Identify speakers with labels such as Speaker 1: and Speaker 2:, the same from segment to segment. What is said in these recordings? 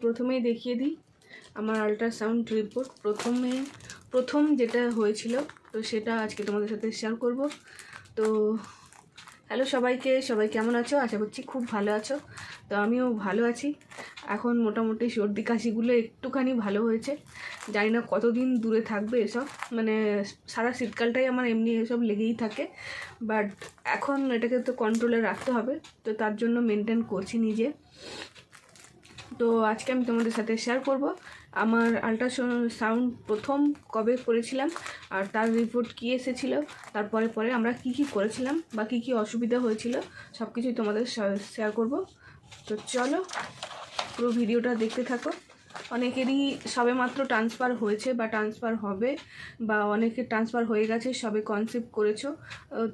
Speaker 1: প্রথমেই দেখিয়ে দিই আমার আল্ট্রাসাউন্ড রিপোর্ট প্রথমে, প্রথম যেটা হয়েছিল, তো সেটা আজকে তোমাদের সাথে শেয়ার করব। তো হ্যালো সবাইকে, সবাই কেমন আছো? আশা করছি খুব ভালো আছো। তো আমিও ভালো আছি। এখন মোটামুটি সর্দি কাশিগুলো একটুখানি ভালো হয়েছে। জানি না কতদিন দূরে থাকবে এসব। মানে সারা শীতকালটাই আমার এমনি এসব লেগেই থাকে। বাট এখন এটাকে তো কন্ট্রোলে রাখতে হবে। তো তার জন্য মেনটেন করছি নিজে। তো আজকে আমি তোমাদের সাথে শেয়ার করব। আমার আল্ট্রাসাউন্ড প্রথম কবে করেছিলাম আর তার রিপোর্ট কী এসেছিল, তারপরে পরে আমরা কি কি করেছিলাম বা কী কী অসুবিধা হয়েছিল সব কিছুই তোমাদের শেয়ার করব। তো চলো পুরো ভিডিওটা দেখতে থাকো। অনেকেরই সবে মাত্র ট্রান্সফার হয়েছে বা ট্রান্সফার হবে বা অনেকে ট্রান্সফার হয়ে গেছে, সবে কনসেপ্ট করেছ।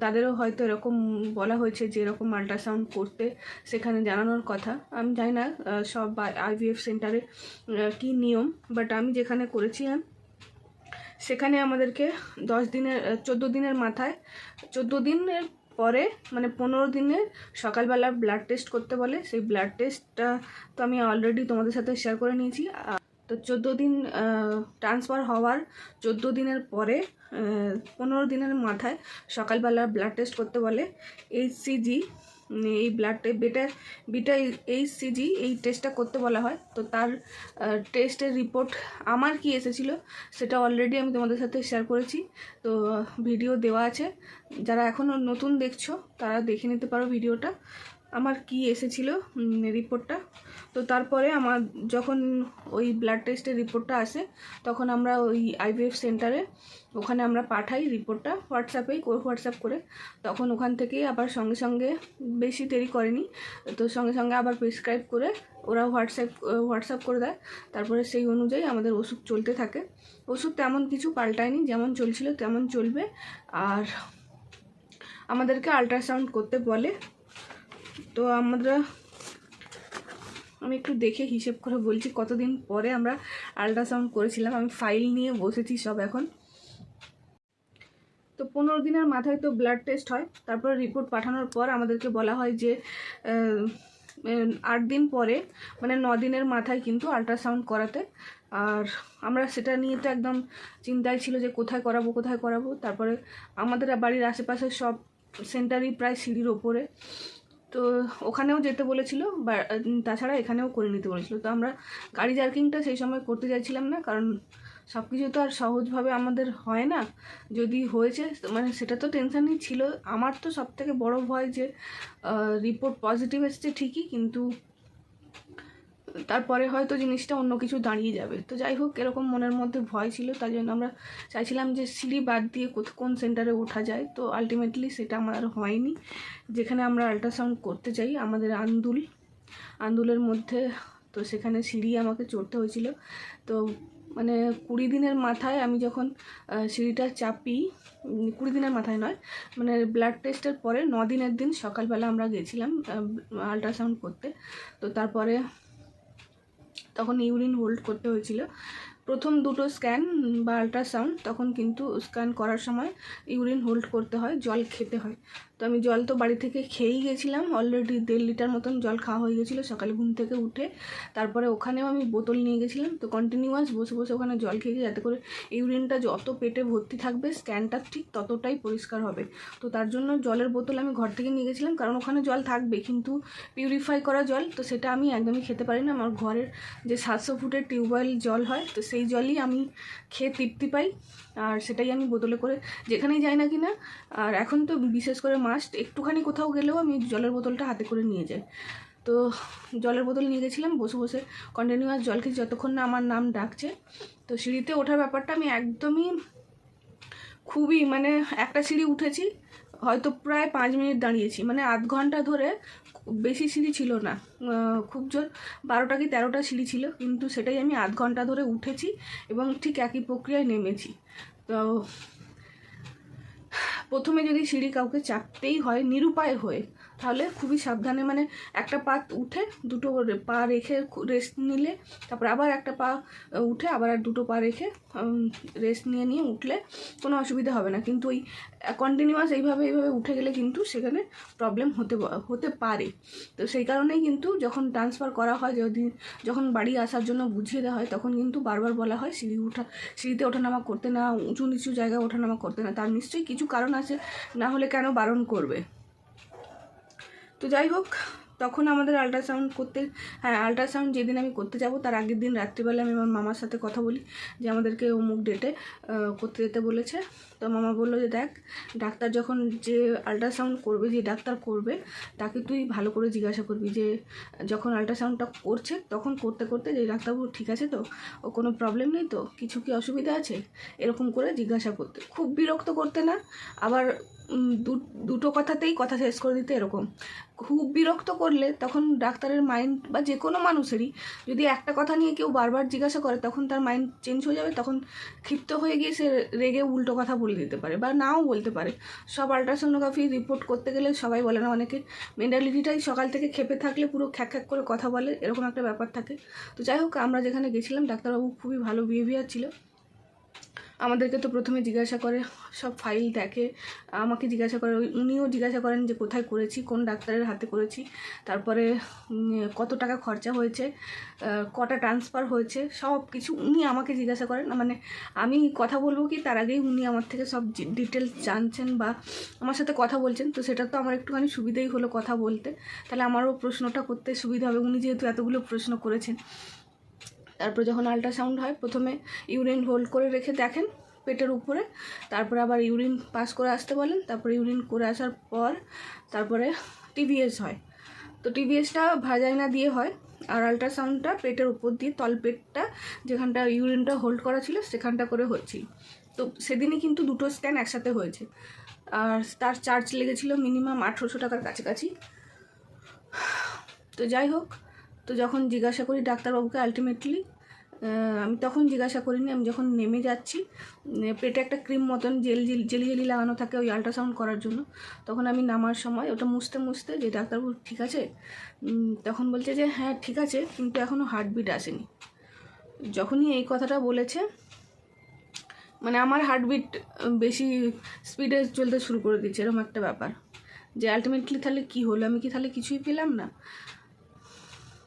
Speaker 1: তাদেরও হয়তো এরকম বলা হয়েছে যে এরকম আল্ট্রাসাউন্ড করতে সেখানে জানানোর কথা। আমি জানি না সব আইভিএফ সেন্টারে কী নিয়ম বাট আমি যেখানে করেছিলাম সেখানে আমাদেরকে দশ দিনের, চোদ্দ দিনের মাথায়, চোদ্দ দিনের পরে মানে পনেরো দিনে সকালবেলা ব্লাড টেস্ট করতে বলে। সেই ব্লাড টেস্টটা তো আমি অলরেডি তোমাদের সাথে শেয়ার করে নিয়েছি। তো চোদ্দ দিন ট্রান্সফার হওয়ার চোদ্দ দিনের পরে পনেরো দিনের মাথায় সকালবেলা ব্লাড টেস্ট করতে বলে। এইচসিজি এই ব্লাড বিটা বিটা এইচসিজি এই টেস্টটা করতে বলা হয়। তো তার টেস্টের রিপোর্ট আমার কি এসেছিল সেটা অলরেডি আমি তোমাদের সাথে শেয়ার করেছি। তো ভিডিও দেওয়া আছে। যারা এখনও নতুন দেখছ, তারা দেখে নিতে পারো ভিডিওটা আমার কি এসেছিল রিপোর্টটা তো তারপরে আমার যখন ওই ব্লাড টেস্টের রিপোর্টটা আসে, তখন আমরা ওই আইভিএফ সেন্টারে ওখানে আমরা পাঠাই রিপোর্টটা হোয়াটসঅ্যাপেই হোয়াটসঅ্যাপ করে। তখন ওখান থেকেই আবার সঙ্গে সঙ্গে বেশি দেরি করেনি। তো সঙ্গে সঙ্গে আবার প্রেসক্রাইব করে ওরা হোয়াটসঅ্যাপ হোয়াটসঅ্যাপ করে দেয়। তারপরে সেই অনুযায়ী আমাদের ওষুধ চলতে থাকে। ওষুধ তেমন কিছু পাল্টায়নি, যেমন চলছিল তেমন চলবে। আর আমাদেরকে আল্ট্রাসাউন্ড করতে বলে। তো আমরা আমি একটু দেখে হিসেব করে বলছি কতদিন পরে আমরা আল্ট্রাসাউন্ড করেছিলাম। আমি ফাইল নিয়ে বসেছি সব এখন। তো পনেরো দিনের মাথায় তো ব্লাড টেস্ট হয়। তারপর রিপোর্ট পাঠানোর পর আমাদেরকে বলা হয় যে আট দিন পরে মানে ন দিনের মাথায় কিন্তু আল্ট্রাসাউন্ড করাতে। আর আমরা সেটা নিয়ে তো একদম চিন্তায় ছিল যে কোথায় করাবো কোথায় করাবো। তারপরে আমাদের বাড়ির আশেপাশে সব সেন্টারই প্রায় সিঁড়ির ওপরে। তো ওখানেও যেতে বলেছিল, বা তাছাড়া এখানেও করে নিতে বলেছিল। তো আমরা গাড়ি জার্কিংটা সেই সময় করতে চাইছিলাম না, কারণ সব কিছু তো আর সহজভাবে আমাদের হয় না। যদি হয়েছে মানে সেটা তো টেনশানই ছিল। আমার তো সব থেকে বড় ভয় যে রিপোর্ট পজিটিভ এসছে ঠিকই, কিন্তু তারপরে হয়তো জিনিসটা অন্য কিছু দাঁড়িয়ে যাবে। তো যাই হোক, এরকম মনের মধ্যে ভয় ছিল, তাই জন্য আমরা চাইছিলাম যে সিঁড়ি বাদ দিয়ে কোথ- কোন সেন্টারে ওঠা যায়। তো আলটিমেটলি সেটা আমার আর হয়নি। যেখানে আমরা আল্ট্রাসাউন্ড করতে চাই, আমাদের আন্দুল। আন্দুলের মধ্যে, তো সেখানে সিঁড়ি আমাকে চড়তে হয়েছিল। তো মানে কুড়ি দিনের মাথায় আমি যখন সিঁড়িটা চাপি কুড়ি দিনের মাথায় নয় মানে ব্লাড টেস্টের পরে ন দিনের দিন সকালবেলা আমরা গেছিলাম আল্ট্রাসাউন্ড করতে। তো তারপরে তখন ইউরিন হোল্ড করতে হয়েছিল। প্রথম দুটো স্ক্যান বা আল্ট্রাসাউন্ড তখন কিন্তু স্ক্যান করার সময় ইউরিন হোল্ড করতে হয়, জল খেতে হয়। তো আমি জল তো বাড়ি থেকে খেয়েই গেছিলাম অলরেডি দেড় লিটার মতন জল খাওয়া হয়ে গেছিল সকালে ঘুম থেকে উঠে। তারপরে ওখানেও আমি বোতল নিয়ে গেছিলাম, তো কন্টিনিউয়াস বসে বসে ওখানে জল খেয়েছি, যাতে করে ইউরিনটা যত পেটে ভর্তি থাকবে স্ক্যানটা ঠিক ততটাই পরিষ্কার হবে। তো তার জন্য জলের বোতল আমি ঘর থেকে নিয়ে গেছিলাম, কারণ ওখানে জল থাকবে, কিন্তু পিউরিফাই করা জল, তো সেটা আমি একদমই খেতে পারি না। আমার ঘরের যে সাতশো ফুটের টিউবওয়েল জল হয়, তো সেই জলই আমি খেয়ে তৃপ্তি পাই, আর সেটাই আমি বোতলে করে যেখানেই যাই না কি না আর এখন তো বিশেষ করে মাস্ট একটুখানি কোথাও গেলেও আমি জলের বোতলটা হাতে করে নিয়ে যাই। তো জলের বোতল নিয়ে গেছিলাম, বসে বসে কন্টিনিউয়াস জল খেয়ে যতক্ষণ না আমার নাম ডাকছে। তো সিঁড়িতে ওঠার ব্যাপারটা আমি একদমই খুবই মানে একটা সিঁড়ি উঠেছি, হয়তো প্রায় পাঁচ মিনিট দাঁড়িয়েছি মানে আধ ঘণ্টা ধরে বেশি সিঁড়ি ছিল না। খুব জোর বারোটা কি তেরোটা সিঁড়ি ছিল, কিন্তু সেটাই আমি আধ ঘণ্টা ধরে উঠেছি এবং ঠিক একই প্রক্রিয়ায় নেমেছি। তো প্রথমে যদি সিঁড়ি কাউকে চাপতেই হয় নিরুপায় হয়ে তাহলে খুবই সাবধানে মানে একটা পা উঠে দুটো পা রেখে রেস্ট নিলে, তারপর আবার একটা পা উঠে আবার আর দুটো পা রেখে রেস্ট নিয়ে নিয়ে উঠলে কোনো অসুবিধা হবে না। কিন্তু ওই কন্টিনিউয়াস এইভাবে এইভাবে উঠে গেলে কিন্তু সেখানে প্রবলেম হতে হতে পারে। তো সেই কারণেই কিন্তু যখন ট্রান্সফার করা হয়, যদি, যখন বাড়ি আসার জন্য বুঝিয়ে দেওয়া হয়, তখন কিন্তু বারবার বলা হয়, সিঁড়ি উঠা, সিঁড়িতে ওঠানামা করতে না, উঁচু নিচু জায়গায় ওঠানামা করতে না। তার নিশ্চয়ই কিছু কারণ আছে, না হলে কেন বারণ করবে? তো যাই হোক, তখন আমাদের আল্ট্রাসাউন্ড করতে হ্যাঁ আল্ট্রাসাউন্ড যেদিন আমি করতে যাব, তার আগের দিন রাত্রিবেলা আমি আমার মামার সাথে কথা বলি, যে আমাদেরকে অমুক ডেটে করতে যেতে বলেছে। তো মামা বলল যে, দেখ, ডাক্তার যখন যে আল্ট্রাসাউন্ড করবে, যে ডাক্তার করবে, তাকে তুই ভালো করে জিজ্ঞাসা করবি যে, যখন আল্ট্রাসাউন্ডটা করছে, তখন করতে করতে যে ডাক্তারবাবু ঠিক আছে তো? ও কোনো প্রবলেম নেই তো? কিছু কি অসুবিধা আছে? এরকম করে জিজ্ঞাসা করতে। খুব বিরক্ত করতে না, আবার দুটো কথাতেই কথা শেষ করে দিতে এরকম। খুব বিরক্ত করলে তখন ডাক্তারের মাইন্ড বা যে কোনো মানুষেরই যদি একটা কথা নিয়ে কেউ বারবার জিজ্ঞাসা করে, তখন তার মাইন্ড চেঞ্জ হয়ে যাবে, তখন ক্ষিপ্ত হয়ে গিয়ে সে রেগে উল্টো কথা বলে দিতে পারে বা নাও বলতে পারে। সব আল্ট্রাসোনোগ্রাফি রিপোর্ট করতে গেলে সবাই বলে না অনেকে। মেন্টালিটিটাই সকাল থেকে খেপে থাকলে পুরো খ্যাক খ্যাক করে কথা বলে, এরকম একটা ব্যাপার থাকে। তো যাই হোক, আমরা যেখানে গেছিলাম, ডাক্তারবাবু খুবই ভালো বিহেভিয়ার ছিল। আমাদেরকে তো প্রথমে জিজ্ঞাসা করে, সব ফাইল দেখে। আমাকে জিজ্ঞাসা করে উনিও জিজ্ঞাসা করেন যে, কোথায় করেছি, কোন ডাক্তারের হাতে করেছি। তারপরে কত টাকা খরচা হয়েছে কটা ট্রান্সফার হয়েছে, সব কিছু উনি আমাকে জিজ্ঞাসা করেন। মানে আমি কথা বলব কি, তার আগেই উনি আমার থেকে সব ডিটেলস জানছেন বা আমার সাথে কথা বলছেন, তো সেটা তো আমার একটুখানি সুবিধাই হলো কথা বলতে। তাহলে আমারও প্রশ্নটা করতে সুবিধা হবে। উনি যেহেতু এতগুলো প্রশ্ন করেছেন। তারপর যখন আল্ট্রাসাউন্ড হয়, প্রথমে ইউরিন হোল্ড করে রেখে দেখেন পেটের উপরে, তারপরে আবার ইউরিন পাস করে আসতে বলেন, তারপরে ইউরিন করে আসার পর তারপরে টিভিএস হয়। তো টিভিএসটা ভাজাইনা দিয়ে হয়, আর আল্ট্রাসাউন্ডটা পেটের উপর দিয়ে, তলপেটটা যেখানটা ইউরিনটা হোল্ড করা ছিল, সেখানটা করে হচ্ছিল তো সেদিনই কিন্তু দুটো স্ক্যান একসাথে হয়েছে। আর তার চার্জ লেগেছিল মিনিমাম আঠেরোশো টাকার কাছাকাছি। তো যাই হোক তো যখন জিজ্ঞাসা করি ডাক্তারবাবুকে আলটিমেটলি আমি তখন জিজ্ঞাসা করিনি, আমি যখন নেমে যাচ্ছি পেটে একটা ক্রিম মতন জেল জেল, জেলি জেলি লাগানো থাকে ওই আল্ট্রাসাউন্ড করার জন্য, তখন আমি নামার সময় ওটা মুছতে মুছতে যে ডাক্তারবাবু ঠিক আছে তখন বলছে যে হ্যাঁ ঠিক আছে, কিন্তু এখনও হার্টবিট আসেনি। যখনই এই কথাটা বলেছে মানে আমার হার্টবিট বেশি স্পিডে চলতে শুরু করে দিচ্ছে এরকম একটা ব্যাপার। যে আলটিমেটলি তাহলে কি হলো? আমি কি তাহলে কিছুই পেলাম না?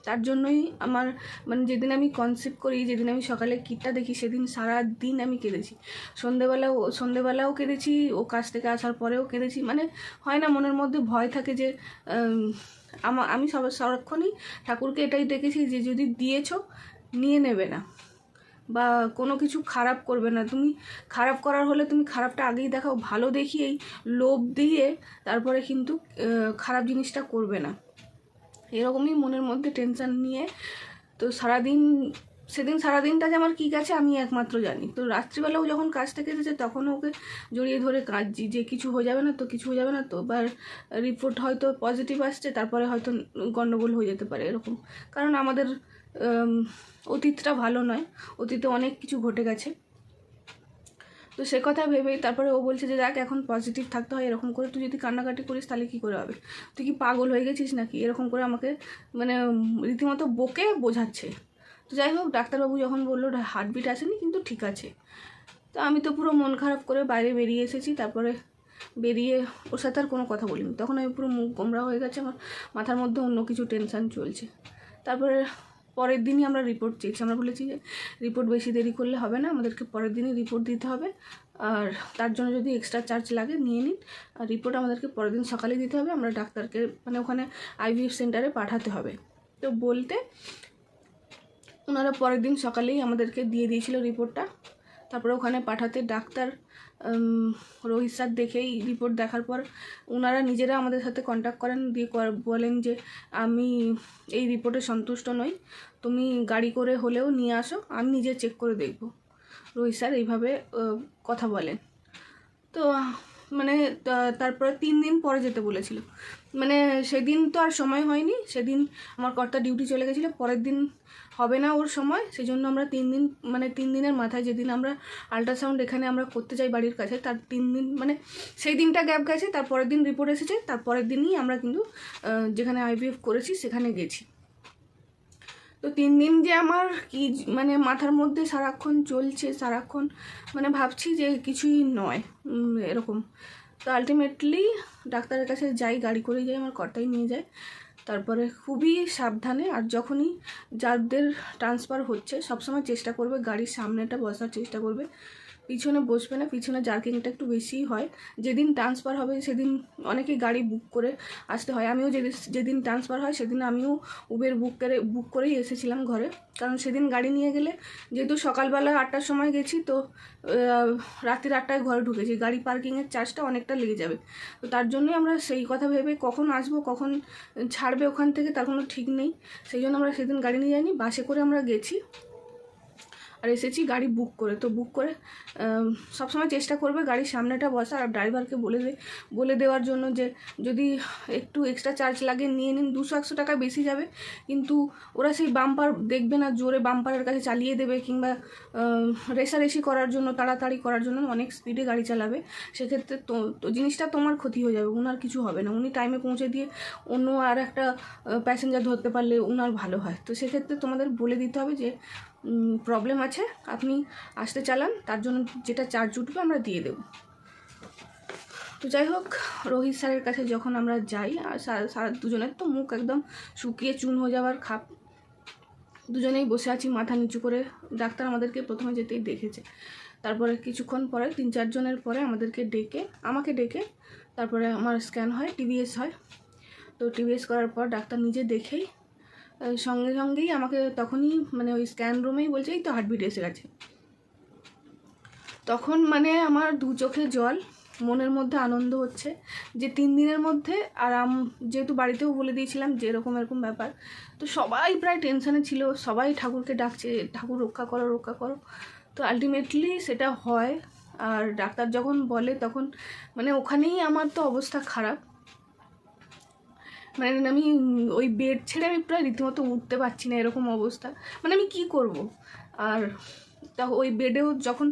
Speaker 1: তার জন্যই আমার মানে যেদিন আমি কনসেপ্ট করি, যেদিন আমি সকালে কিটটা দেখি, সেদিন সারা দিন আমি কেঁদেছি। সন্ধেবেলাও সন্ধেবেলাও কেঁদেছি, ও কাজ থেকে আসার পরেও কেঁদেছি। মানে হয় না, মনের মধ্যে ভয় থাকে যে আমা, আমি সব সারাক্ষণই ঠাকুরকে এটাই দেখেছি যে, যদি দিয়েছ, নিয়ে নেবে না। বা কোনো কিছু খারাপ করবে না। তুমি খারাপ করার হলে তুমি খারাপটা আগেই দেখাও। ভালো দেখিয়েই লোভ দিয়ে তারপরে কিন্তু খারাপ জিনিসটা করবে না। এরকমই মনের মধ্যে টেনশন নিয়ে, তো সারাদিন, সেদিন সারাদিনটা যে আমার কী গেছে আমি একমাত্র জানি। তো রাত্রিবেলাও যখন কাজ থেকে এসেছে তখনও ওকে জড়িয়ে ধরে কাঁদছি যে কিছু হয়ে যাবে না তো, কিছু হয়ে যাবে না তো। এবার রিপোর্ট হয়তো পজিটিভ আসছে, তারপরে হয়তো গণ্ডগোল হয়ে যেতে পারে এরকম। কারণ আমাদের অতীতটা ভালো নয়। অতীতে অনেক কিছু ঘটে গেছে। তো সে কথা ভেবেই তারপরে ও বলছে যে, দেখ, এখন পজিটিভ থাকতে হয়, এরকম করে তুই যদি কান্নাকাটি করিস, তাহলে কী করে হবে? তুই কি পাগল হয়ে গেছিস নাকি? এরকম করে আমাকে মানে রীতিমতো বকে বোঝাচ্ছে। তো যাই হোক, ডাক্তারবাবু যখন বলল হার্টবিট আসেনি, কিন্তু ঠিক আছে। তো আমি তো পুরো মন খারাপ করে বাইরে বেরিয়ে এসেছি, তারপরে বেরিয়ে ওর সাথে আর কোনো কথা বলিনি। তখন আমি পুরো মুখ গোমরা হয়ে গেছে, আমার মাথার মধ্যে অন্য কিছু টেনশন চলছে। তারপরে পরের দিনই আমরা রিপোর্ট চেয়েছি। আমরা বলেছি যে রিপোর্ট বেশি দেরি করলে হবে না, আমাদেরকে পরের দিনই রিপোর্ট দিতে হবে। আর তার জন্য যদি এক্সট্রা চার্জ লাগে, নিয়ে নিন। আর রিপোর্ট আমাদেরকে পরের দিন সকালে দিতে হবে। আমরা ডাক্তারকে মানে ওখানে আইভিএফ সেন্টারে পাঠাতে হবে। তো বলতে, ওনারা পরের দিন সকালেই আমাদেরকে দিয়ে দিয়েছিল রিপোর্টটা তারপরে ওখানে পাঠাতে ডাক্তার রোহিত স্যার দেখেই রিপোর্ট দেখার পর ওনারা নিজেরা আমাদের সাথে কন্ট্যাক্ট করেন, দিয়ে বলেন যে আমি এই রিপোর্টে সন্তুষ্ট নই, তুমি গাড়ি করে হলেও নিয়ে আসো, আমি নিজে চেক করে দেখব। রোহিত স্যার এইভাবে কথা বলেন। তো মানে তারপরে তিন দিন পরে যেতে বলেছিল। মানে সেদিন তো আর সময় হয়নি, সেদিন আমার কর্তা ডিউটি চলে গেছিল, পরের দিন হবে না ওর সময় সেই জন্য আমরা তিন দিন মানে তিন দিনের মাথায় যেদিন আমরা আল্ট্রাসাউন্ড এখানে আমরা করতে যাই বাড়ির কাছে, তার তিন দিন মানে সেই দিনটা গ্যাপ গেছে, তার পরের দিন রিপোর্ট এসেছে, তার পরের দিনই আমরা কিন্তু যেখানে আইভিএফ করেছি সেখানে গেছি। তো তিন দিন যে আমার কি মানে মাথার মধ্যে সারাক্ষণ চলছে, সারাক্ষণ মানে ভাবছি যে কিছুই নয় এরকম। তো আলটিমেটলি ডাক্তারের কাছে যাই, গাড়ি করে যাই, আমার কর্তাই নিয়ে যায়। তারপরে খুবই সাবধানে আর যখনই যাদের ট্রান্সফার হচ্ছে, সবসময় চেষ্টা করবে গাড়ির সামনেটা বসার চেষ্টা করবে। পিছনে বসবে না, পিছনে জার্কিংটা একটু বেশিই হয়। যেদিন ট্রান্সফার হবে সেদিন অনেকেই গাড়ি বুক করে আসতে হয়। আমিও যেদিন যেদিন ট্রান্সফার হয় সেদিন আমিও উবের বুক করে বুক করেই এসেছিলাম ঘরে। কারণ সেদিন গাড়ি নিয়ে গেলে, যেহেতু সকালবেলা আটটার সময় গেছি তো রাত্রির আটটায় ঘরে ঢুকেছি। গাড়ি পার্কিংয়ের চার্জটা অনেকটা লেগে যাবে। তো তার জন্যই আমরা সেই কথা ভেবে কখন আসব, কখন ছাড়বে ওখান থেকে তার কোনো ঠিক নেই। সেই জন্য আমরা সেদিন গাড়ি নিয়ে যাইনি। বাসে করে আমরা গেছি। আর এসেছি গাড়ি বুক করে। তো বুক করে সবসময় চেষ্টা করবে গাড়ির সামনেটা বসা আর ড্রাইভারকে বলে দে বলে দেওয়ার জন্য যে যদি একটু এক্সট্রা চার্জ লাগে নিয়ে নিন। দুশো একশো টাকা বেশি যাবে। কিন্তু ওরা সেই বাম্পার দেখবে না, জোরে বাম্পারের কাছে চালিয়ে দেবে কিংবা রেষারেষি করার জন্য, তাড়াতাড়ি করার জন্য অনেক স্পিডে গাড়ি চালাবে। সেক্ষেত্রে তো জিনিসটা তোমার ক্ষতি হয়ে যাবে ওনার কিছু হবে না। উনি টাইমে পৌঁছে দিয়ে অন্য আর একটা প্যাসেঞ্জার ধরতে পারলে ওনার ভালো হয়। তো সেক্ষেত্রে তোমাদের বলে দিতে হবে যে প্রবলেম আছে, আপনি আসতে চালান, তার জন্য যেটা চার্জ উঠবে আমরা দিয়ে দেবো। তো যাই হোক, রোহিত স্যারের কাছে যখন আমরা যাই, আর সারা দুজনের তো মুখ একদম শুকিয়ে চুন হয়ে যাওয়ার খাপ। দুজনেই বসে আছি মাথা নিচু করে, ডাক্তার আমাদেরকে প্রথমে যেতেই দেখেছে। তারপরে কিছুক্ষণ পরে, তিন চারজনের পরে আমাদেরকে ডেকে, আমাকে ডেকে তারপরে আমার স্ক্যান হয় টিভিএস হয়। তো টিভিএস করার পর ডাক্তার নিজে দেখেই সঙ্গে সঙ্গেই আমাকে তখনই মানে ওই স্ক্যান রুমেই বলছে, এই তো হার্টবিট এসে গেছে। তখন মানে আমার দু চোখে জল, মনের মধ্যে আনন্দ হচ্ছে যে তিন দিনের মধ্যে, আর আম, যেহেতু বাড়িতেও বলে দিয়েছিলাম যে এরকম এরকম ব্যাপার, তো সবাই প্রায় টেনশানে ছিল, সবাই ঠাকুরকে ডাকছে, ঠাকুর রক্ষা করো রক্ষা করো। তো আলটিমেটলি সেটা হয়, আর ডাক্তার যখন বলে তখন মানে ওখানেই আমার তো অবস্থা খারাপ। মানে আমি ওই বেড ছেড়ে আমি প্রায় রীতিমতো উঠতে পারছি না, এরকম অবস্থা। মানে আমি কি করব? আর তা ওই বেডেও যখন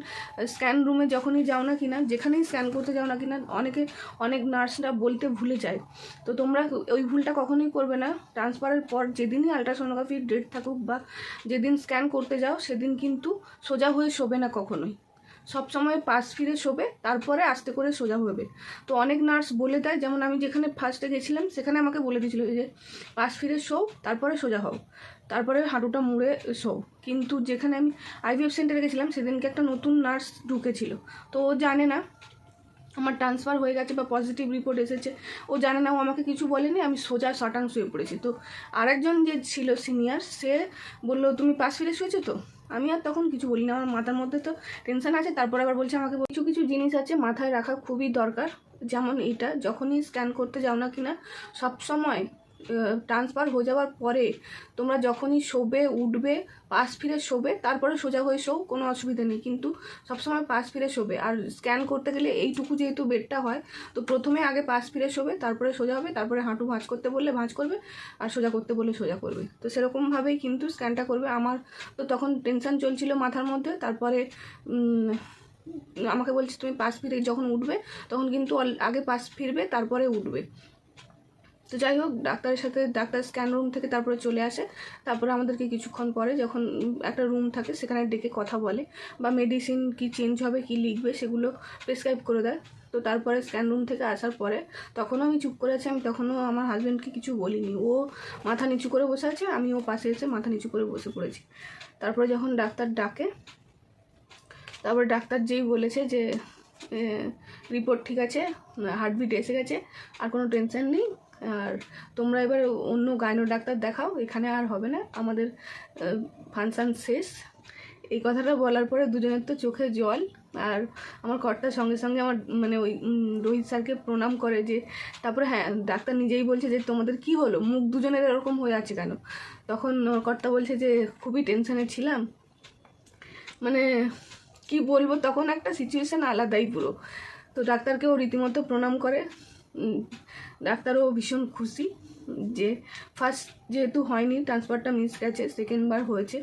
Speaker 1: স্ক্যান রুমে যখনই যাও না কিনা, যেখানেই স্ক্যান করতে যাও না কিনা, অনেকে, অনেক নার্সরা বলতে ভুলে যায়। তো তোমরা ওই ভুলটা কখনোই করবে না। ট্রান্সফারের পর যেদিনই আলট্রাসোনোগ্রাফির ডেট থাকুক বা যেদিন স্ক্যান করতে যাও, সেদিন কিন্তু সোজা হয়ে শোবে না কখনোই। সবসময় পাশ ফিরে শোবে, তারপরে আস্তে করে সোজা হবে তো অনেক নার্স বলে দেয়, যেমন আমি যেখানে ফার্স্টে গেছিলাম, সেখানে আমাকে বলে দিয়েছিল যে, পাশ ফিরে শোও তারপরে সোজা হও, তারপরে হাঁটুটা মুড়ে শোও। কিন্তু যেখানে আমি আইভিএফ সেন্টারে গেছিলাম, সেদিনকে একটা নতুন নার্স ঢুকেছিল। তো ও জানে না, আমার ট্রান্সফার হয়ে গেছে বা পজিটিভ রিপোর্ট এসেছে। ও জানে না, ও আমাকে কিছু বলেনি, আমি সোজা শটাং শুয়ে পড়েছি। তো আরেকজন যে ছিল সিনিয়র সে বলল, তুমি পাশ ফিরে শুয়েছো তো? আমি আর তখন কিছু বলি না আমার মাথার মধ্যে তো টেনশন আছে, তারপর আবার বলছে আমাকে কিছু কিছু জিনিস আছে মাথায় রাখা খুবই দরকার, যেমন এটা যখনই স্ক্যান করতে যাও না কিনা, সবসময় ট্রান্সফার হয়ে যাওয়ার পরে তোমরা যখনই শোবে, উঠবে পাশ ফিরে শোবে, তারপরে সোজা হয়ে শো কোনো অসুবিধা নেই। কিন্তু সবসময় পাশ ফিরে শোবে। আর স্ক্যান করতে গেলে এইটুকু যেহেতু বেডটা হয়, তো প্রথমে আগে পাশ ফিরে শোবে, তারপরে সোজা হবে, তারপরে হাঁটু ভাঁজ করতে বললে ভাঁজ করবে, আর সোজা করতে বললে সোজা করবে। তো সেরকমভাবেই কিন্তু স্ক্যানটা করবে। আমার তো তখন টেনশন চলছিল মাথার মধ্যে, তারপরে আমাকে বলছে, তুমি পাশ ফিরে যখন উঠবে, তখন কিন্তু আগে পাশ ফিরবে, তারপরে উঠবে। তো যাই হোক ডাক্তারের সাথে, ডাক্তার স্ক্যান রুম থেকে তারপরে চলে আসে। তারপরে আমাদেরকে কিছুক্ষণ পরে যখন একটা রুম থাকে, সেখানে ডেকে কথা বলে বা মেডিসিন কি চেঞ্জ হবে, কি লিখবে, সেগুলো প্রেসক্রাইব করে দেয়। তো তারপরে স্ক্যান রুম থেকে আসার পরে তখনও আমি চুপ করে আছি, আমি তখনও আমার হাজব্যান্ডকে কিছু বলিনি। ও মাথা নিচু করে বসে আছে, আমি ও পাশে এসে মাথা নিচু করে বসে পড়েছি। তারপরে যখন ডাক্তার ডাকে, তারপর ডাক্তার যেই বলেছে যে রিপোর্ট ঠিক আছে হার্টবিট এসে গেছে, আর কোনো টেনশন নেই আর তোমরা এবার অন্য গাইনো ডাক্তার দেখাও, এখানে আর হবে না, আমাদের ফাংশান শেষ। এই কথাটা বলার পরে দুজনের তো চোখে জল, আর আমার কর্তার সঙ্গে সঙ্গে আমার মানে ওই রোহিত স্যারকে প্রণাম করে যে, তারপরে হ্যাঁ ডাক্তার নিজেই বলছে যে, তোমাদের কি হলো? মুখ দুজনের এরকম হয়ে আছে কেন? তখন কর্তা বলছে যে, খুবই টেনশনে ছিলাম। মানে কি বলব, তখন একটা সিচুয়েশান আলাদাই পুরো। তো ডাক্তারকেও রীতিমতো প্রণাম করে। ডাক্তারও ভীষণ খুশি যে ফার্স্ট যেহেতু হয়নি ট্রান্সফারটা মিস গেছে সেকেন্ডবার হয়েছে,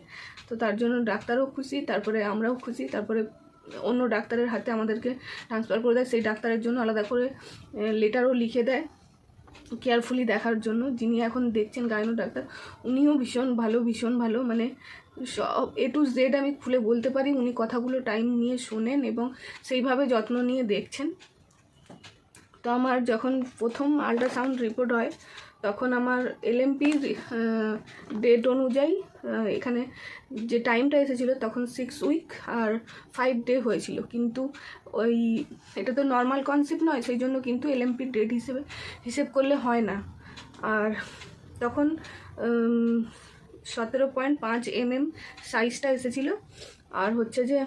Speaker 1: তো তার জন্য ডাক্তারও খুশি, তারপরে আমরাও খুশি, তারপরে অন্য ডাক্তারের হাতে আমাদেরকে ট্রান্সফার করে দেয়, সেই ডাক্তারের জন্য আলাদা করে লেটারও লিখে দেয় কেয়ারফুলি দেখার জন্য। যিনি এখন দেখছেন গায়নো ডাক্তার, উনিও ভীষণ ভালো ভীষণ ভালো মানে সব এ টু জেড আমি খুলে বলতে পারি, উনি কথাগুলো টাইম নিয়ে শোনেন এবং সেইভাবে যত্ন নিয়ে দেখছেন। তো আমার যখন প্রথম আল্ট্রাসাউন্ড রিপোর্ট হয়, তখন আমার এলএমপির ডেট অনুযায়ী এখানে যে টাইমটা এসেছিল তখন সিক্স উইক আর ফাইভ ডে হয়েছিল। কিন্তু ওই, এটা তো নর্মাল কনসেপ্ট নয়, সেই জন্য কিন্তু এলএমপির ডেট হিসেবে, হিসেব করলে হয় না। আর তখন সতেরো পয়েন্ট পাঁচ এমএম সাইজটা এসেছিল। আর হচ্ছে যে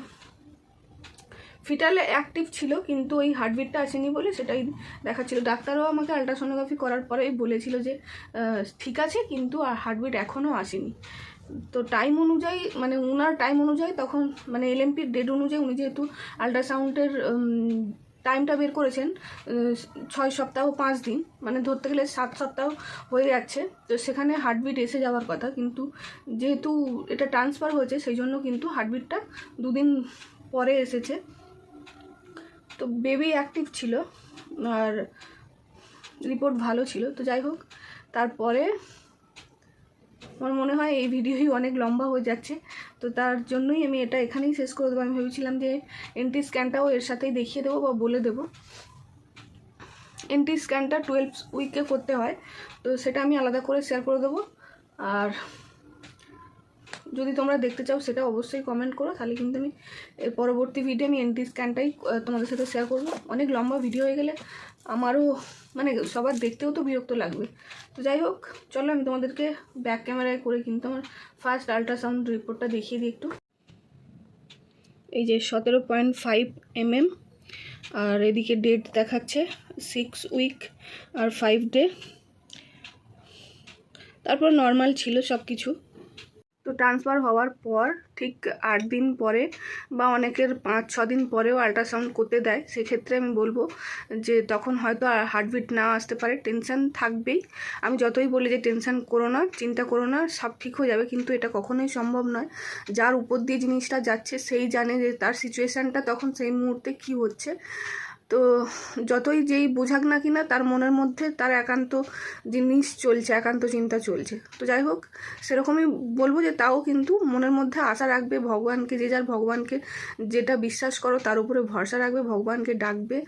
Speaker 1: ফিটালে অ্যাক্টিভ ছিল, কিন্তু ওই হার্টবিটটা আসেনি বলে সেটাই দেখাচ্ছিল। ডাক্তারও আমাকে আলট্রাসোনোগ্রাফি করার পরেই বলেছিল যে ঠিক আছে, কিন্তু হার্টবিট এখনও আসেনি। তো টাইম অনুযায়ী মানে ওনার টাইম অনুযায়ী তখন মানে এলএমপির ডেট অনুযায়ী উনি যেহেতু আলট্রাসাউন্ডের টাইমটা বের করেছেন ছয় সপ্তাহ পাঁচ দিন মানে ধরতে গেলে সাত সপ্তাহ হয়ে যাচ্ছে, তো সেখানে হার্টবিট এসে যাওয়ার কথা। কিন্তু যেহেতু এটা ট্রান্সফার হয়েছে, সেই জন্য কিন্তু হার্টবিটটা দুদিন পরে এসেছে। তো বেবি অ্যাক্টিভ ছিল আর রিপোর্ট ভালো ছিল। তো যাই হোক, তারপরে আমার মনে হয় এই ভিডিওই অনেক লম্বা হয়ে যাচ্ছে। তো তার জন্যই আমি এটা এখানেই শেষ করে দেবো। আমি ভেবেছিলাম যে এনটি স্ক্যানটাও এর সাথেই দেখিয়ে দেবো বা বলে দেবো। এনটি স্ক্যানটা টুয়েলভ উইকে করতে হয়। তো সেটা আমি আলাদা করে শেয়ার করে দেবো। আর যদি তোমরা দেখতে চাও, সেটা অবশ্যই কমেন্ট করো। তাহলে কিন্তু আমি পরবর্তী ভিডিও আমি এনটি স্ক্যানটাই তোমাদের সাথে শেয়ার করব। অনেক লম্বা ভিডিও হয়ে গেলে আমারও মানে সবার দেখতেও তো বিরক্ত লাগবে। তো যাই হোক, চলো আমি তোমাদেরকে ব্যাক ক্যামেরায় করে কিন্তু আমার ফার্স্ট আল্ট্রাসাউন্ড রিপোর্টটা দেখিয়ে দিই একটু। এই যে সতেরো পয়েন্ট ফাইভ এমএম আর এদিকে ডেট দেখাচ্ছে সিক্স উইক আর ফাইভ ডে তারপর নর্মাল ছিল সব কিছু তো ট্রান্সফার হওয়ার পর ঠিক আট দিন পরে বা অনেকের পাঁচ, ছ দিন পরেও আল্ট্রাসাউন্ড করতে দেয়। সেক্ষেত্রে আমি বলব যে তখন হয়তো আর হার্টবিট না আসতে পারে টেনশান থাকবেই। আমি যতই বলি যে টেনশান করো না, চিন্তা করো না, সব ঠিক হয়ে যাবে। কিন্তু এটা কখনোই সম্ভব নয়। যার উপর দিয়ে জিনিসটা যাচ্ছে, সেই জানে যে তার সিচুয়েশানটা তখন সেই মুহূর্তে কী হচ্ছে। তো যতই যেই বোঝাক না কিনা, তার মনের মধ্যে তার একান্ত জিনিস চলছে, একান্ত চিন্তা চলছে। তো যাই হোক, সেরকমই বলব যে তাও কিন্তু মনের মধ্যে আশা রাখবে, ভগবানকে, যে যার ভগবানকে যেটা বিশ্বাস করো, তার উপরে ভরসা রাখবে, ভগবানকে ডাকবে।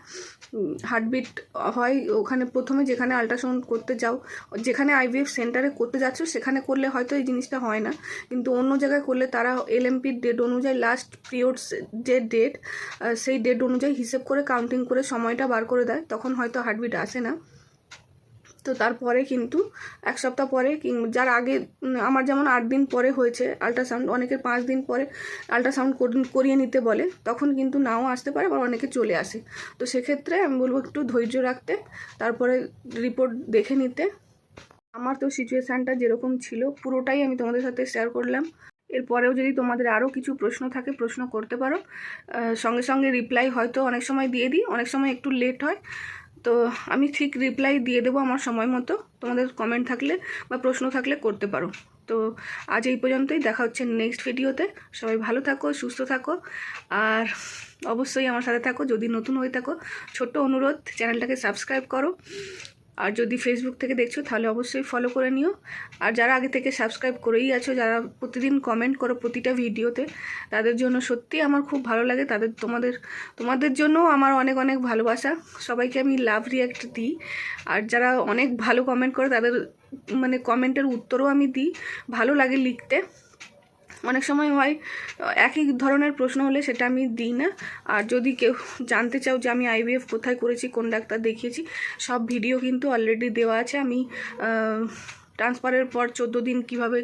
Speaker 1: হার্টবিট হয়, ওখানে প্রথমে যেখানে আল্ট্রাসাউন্ড করতে যাও, যেখানে আইভিএফ সেন্টারে করতে যাচ্ছ, সেখানে করলে হয়তো এই জিনিসটা হয় না। কিন্তু অন্য জায়গায় করলে তারা এলএমপির ডেট অনুযায়ী লাস্ট পিরিয়ডস যে ডেট সেই ডেট অনুযায়ী হিসেব করে কাউন্টিং করে সময়টা বার করে দেয়, তখন হয়তো হার্টবিট আসে না। তো তারপরে কিন্তু এক সপ্তাহ পরে যার আগে আমার যেমন আট দিন পরে হয়েছে আল্ট্রাসাউন্ড অনেকের পাঁচ দিন পরে আল্ট্রাসাউন্ড করিয়ে নিতে বলে, তখন কিন্তু নাও আসতে পারে, আবার অনেকে চলে আসে। তো সেক্ষেত্রে আমি বলব একটু ধৈর্য রাখতে, তারপরে রিপোর্ট দেখে নিতে। আমার তো সিচুয়েশানটা যেরকম ছিল, পুরোটাই আমি তোমাদের সাথে শেয়ার করলাম। এরপরেও যদি তোমাদের আরও কিছু প্রশ্ন থাকে, প্রশ্ন করতে পারো। সঙ্গে সঙ্গে রিপ্লাই হয়তো অনেক সময় দিয়ে দিই, অনেক সময় একটু লেট হয়। তো আমি ঠিক রিপ্লাই দিয়ে দেবো আমার সময় মতো। তোমাদের কমেন্ট থাকলে বা প্রশ্ন থাকলে করতে পারো। তো আজ এই পর্যন্তই, দেখা হচ্ছে নেক্সট ভিডিওতে সবাই ভালো থাকো, সুস্থ থাকো। আর অবশ্যই আমার সাথে থাকো। যদি নতুন হয়ে থাকো, ছোট্ট অনুরোধ চ্যানেলটাকে সাবস্ক্রাইব করো। আর যদি ফেসবুক থেকে দেখছ, তাহলে অবশ্যই ফলো করে নিও। আর যারা আগে থেকে সাবস্ক্রাইব করেই আছো, যারা প্রতিদিন কমেন্ট করো প্রতিটা ভিডিওতে, তাদের জন্য সত্যি আমার খুব ভালো লাগে। তাদের তোমাদের তোমাদের জন্যও আমার অনেক অনেক ভালোবাসা। সবাইকে আমি লাভ রিয়াক্ট দিই। আর যারা অনেক ভালো কমেন্ট করে, তাদের মানে কমেন্টের উত্তরও আমি দিই। ভালো লাগে লিখতে। অনেক সময় হয় এক একই ধরনের প্রশ্ন হলে সেটা আমি দিই না। আর যদি কেউ জানতে চাও যে আমি আইভিএফ কোথায় করেছি, কোন ডাক্তার দেখিয়েছি, সব ভিডিও কিন্তু অলরেডি দেওয়া আছে। আমি ট্রান্সফারের পর চোদ্দ দিন কীভাবে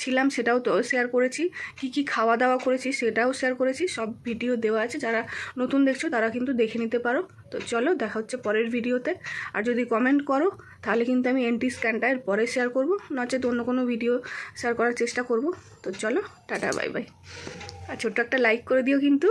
Speaker 1: ছিলাম সেটাও তো শেয়ার করেছি। কি কি খাওয়া দাওয়া করেছি সেটাও শেয়ার করেছি। সব ভিডিও দেওয়া আছে। যারা নতুন দেখছ তারা কিন্তু দেখে নিতে পারো। তো চলো, দেখা হচ্ছে পরের ভিডিওতে আর যদি কমেন্ট করো, তাহলে কিন্তু আমি এনটি স্ক্যানটা এর পরে শেয়ার করব। নচেত অন্য কোনো ভিডিও শেয়ার করার চেষ্টা করব। তো চলো, টাটা বাই বাই আর ছোট্ট একটা লাইক করে দিও কিন্তু।